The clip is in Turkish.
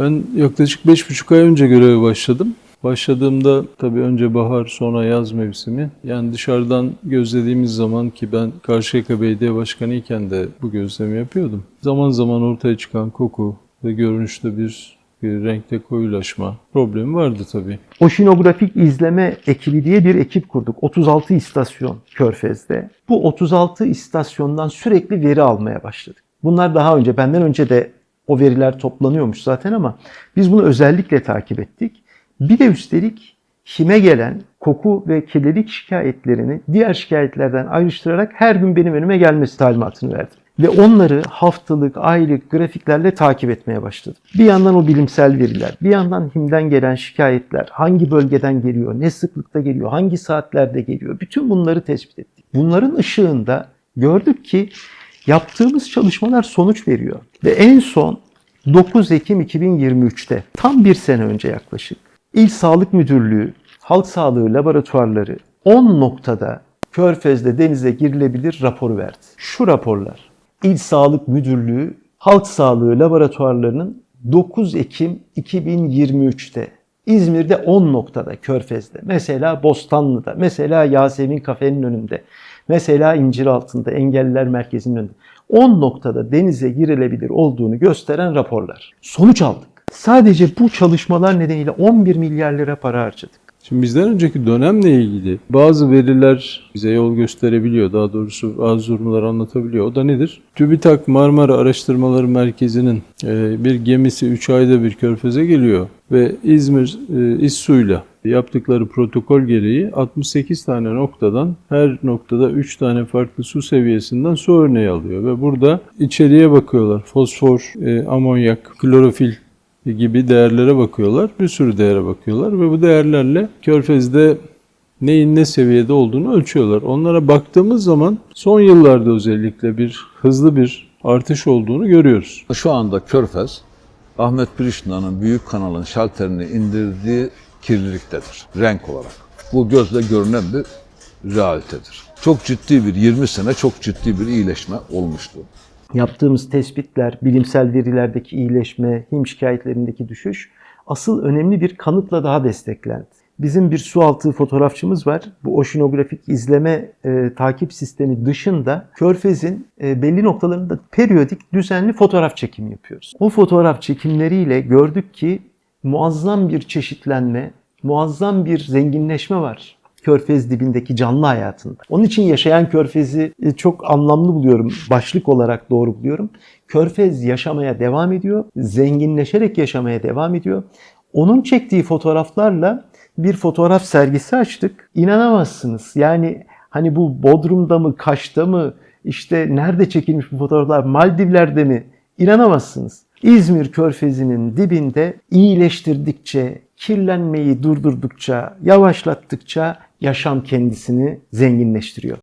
Ben yaklaşık beş buçuk ay önce göreve başladım. Başladığımda tabii önce bahar sonra yaz mevsimi. Yani dışarıdan gözlediğimiz zaman ki ben Karşıyaka Belediye Başkanı iken de bu gözlemi yapıyordum. Zaman zaman ortaya çıkan koku ve görünüşte bir, bir renkte koyulaşma problemi vardı tabii. Oşinografik izleme ekibi diye bir ekip kurduk. 36 istasyon Körfez'de. Bu 36 istasyondan sürekli veri almaya başladık. Bunlar daha önce, benden önce de o veriler toplanıyormuş zaten ama biz bunu özellikle takip ettik. Bir de üstelik HİM'e gelen koku ve kirlilik şikayetlerini diğer şikayetlerden ayrıştırarak her gün benim önüme gelmesi talimatını verdim. Ve onları haftalık, aylık grafiklerle takip etmeye başladım. Bir yandan o bilimsel veriler, bir yandan HİM'den gelen şikayetler, hangi bölgeden geliyor, ne sıklıkta geliyor, hangi saatlerde geliyor, bütün bunları tespit ettik. Bunların ışığında gördük ki yaptığımız çalışmalar sonuç veriyor. Ve en son 9 Ekim 2023'te tam bir sene önce yaklaşık İl Sağlık Müdürlüğü, Halk Sağlığı Laboratuvarları 10 noktada Körfez'de denize girilebilir raporu verdi. Şu raporlar. İl Sağlık Müdürlüğü, Halk Sağlığı Laboratuvarlarının 9 Ekim 2023'te İzmir'de 10 noktada Körfez'de, mesela Bostanlı'da, mesela Yasemin Kafe'nin önünde, mesela İnciraltı'nda, Engelliler Merkezi'nin önünde 10 noktada denize girilebilir olduğunu gösteren raporlar. Sonuç aldık. Sadece bu çalışmalar nedeniyle 11 milyar lira para harcadık. Şimdi bizden önceki dönemle ilgili bazı veriler bize yol gösterebiliyor. Daha doğrusu bazı durumları anlatabiliyor. O da nedir? TÜBİTAK Marmara Araştırmaları Merkezi'nin e, bir gemisi 3 ayda bir körfeze geliyor ve İzmir e, İSSU'yla yaptıkları protokol gereği 68 tane noktadan her noktada 3 tane farklı su seviyesinden su örneği alıyor ve burada içeriye bakıyorlar. Fosfor, e, amonyak, klorofil gibi değerlere bakıyorlar. Bir sürü değere bakıyorlar ve bu değerlerle Körfez'de neyin ne seviyede olduğunu ölçüyorlar. Onlara baktığımız zaman son yıllarda özellikle bir hızlı bir artış olduğunu görüyoruz. Şu anda Körfez, Ahmet Priştina'nın büyük kanalın şalterini indirdiği kirliliktedir renk olarak. Bu gözle görünen bir realitedir. Çok ciddi bir 20 sene çok ciddi bir iyileşme olmuştu. Yaptığımız tespitler, bilimsel verilerdeki iyileşme, HİM şikayetlerindeki düşüş asıl önemli bir kanıtla daha desteklendi. Bizim bir sualtı fotoğrafçımız var. Bu oşinografik izleme e, takip sistemi dışında Körfez'in e, belli noktalarında periyodik düzenli fotoğraf çekimi yapıyoruz. O fotoğraf çekimleriyle gördük ki muazzam bir çeşitlenme, muazzam bir zenginleşme var. Körfez dibindeki canlı hayatında. Onun için yaşayan Körfez'i e, çok anlamlı buluyorum. Başlık olarak doğru buluyorum. Körfez yaşamaya devam ediyor. Zenginleşerek yaşamaya devam ediyor. Onun çektiği fotoğraflarla bir fotoğraf sergisi açtık. İnanamazsınız. Yani hani bu Bodrum'da mı, Kaş'ta mı, işte nerede çekilmiş bu fotoğraflar, Maldivler'de mi? İnanamazsınız. İzmir Körfezi'nin dibinde iyileştirdikçe, kirlenmeyi durdurdukça, yavaşlattıkça yaşam kendisini zenginleştiriyor.